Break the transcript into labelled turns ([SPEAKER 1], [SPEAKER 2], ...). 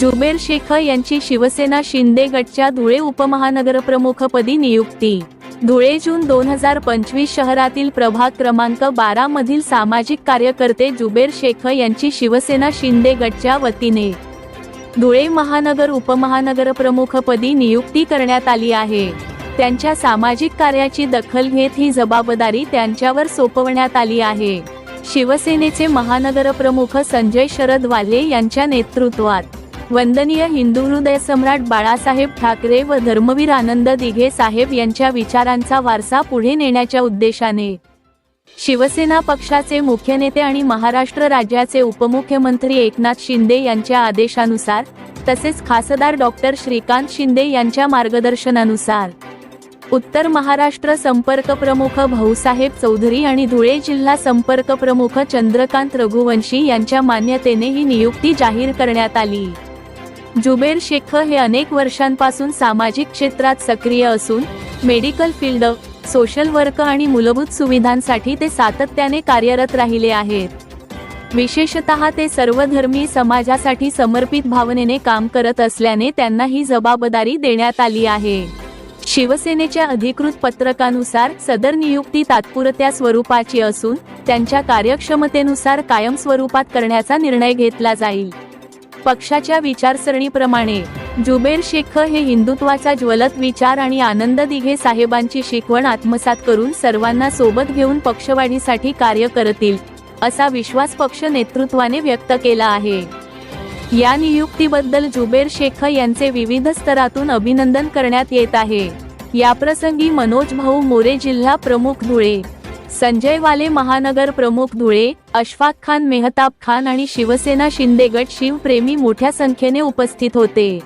[SPEAKER 1] जुबेर शेख यांची शिवसेना शिंदे गटच्या धुळे उपमहानगरप्रमुखपदी नियुक्ती. धुळे जून दोन हजार पंचवीस शहरातील प्रभाग क्रमांक बारा मधील सामाजिक कार्यकर्ते जुबेर शेख यांची शिवसेना शिंदे गटच्या वतीने. धुळे महानगर उपमहानगरप्रमुखपदी नियुक्ती करण्यात आली आहे. त्यांच्या सामाजिक कार्याची दखल घेत ही जबाबदारी त्यांच्यावर सोपवण्यात आली आहे. शिवसेनेचे महानगरप्रमुख संजय शरद वाले यांच्या नेतृत्वात. वंदनीय हिंदू हृदय सम्राट बाळासाहेब ठाकरे व धर्मवीर आनंद दिघे साहेब यांच्या विचारांचा वारसा पुढे नेण्याच्या उद्देशाने. शिवसेना पक्षाचे मुख्य नेते आणि महाराष्ट्र राज्याचे उपमुख्यमंत्री एकनाथ शिंदे यांच्या आदेशानुसार तसेच खासदार डॉक्टर श्रीकांत शिंदे यांच्या मार्गदर्शनानुसार. उत्तर महाराष्ट्र संपर्क प्रमुख भाऊसाहेब चौधरी आणि धुळे जिल्हा संपर्क प्रमुख चंद्रकांत रघुवंशी यांच्या मान्यतेने ही नियुक्ती जाहीर करण्यात आली. जुबेर शेख हे अनेक वर्षांपासून सामाजिक क्षेत्रात सक्रिय असून मेडिकल फील्ड सोशल वर्क आणि मूलभूत सुविधांसाठी ते सातत्याने कार्यरत राहिले आहेत. विशेषतः ते सर्वधर्मी समाजासाठी समर्पित भावनेने काम करत असल्याने त्यांना ही जबाबदारी देण्यात आली आहे. शिवसेनेच्या अधिकृत पत्रकानुसार सदर नियुक्ती तात्पुरत्या स्वरूपाची असून त्यांच्या कार्यक्षमतेनुसार कायम स्वरूपात करण्याचा निर्णय घेतला जाईल. पक्षाच्या विचारसरणीप्रमाणे. जुबेर शेख हे हिंदुत्वाचा ज्वलत विचार आणि आनंद दिघे साहेबांची शिकवण आत्मसात करून सर्वांना सोबत घेऊन पक्षवाढीसाठी कार्य करतील असा विश्वास पक्ष नेतृत्वाने व्यक्त केला आहे. या नियुक्तीबद्दल जुबेर शेख यांचे विविध स्तरातून अभिनंदन करण्यात येत आहे. याप्रसंगी मनोज भाऊ मोरे जिल्हा प्रमुख धुळे. संजय वाले महानगर प्रमुख धुळे अशफाक खान मेहताब खान आणि शिवसेना शिंदे गट शिवप्रेमी मोठ्या संख्येने उपस्थित होते.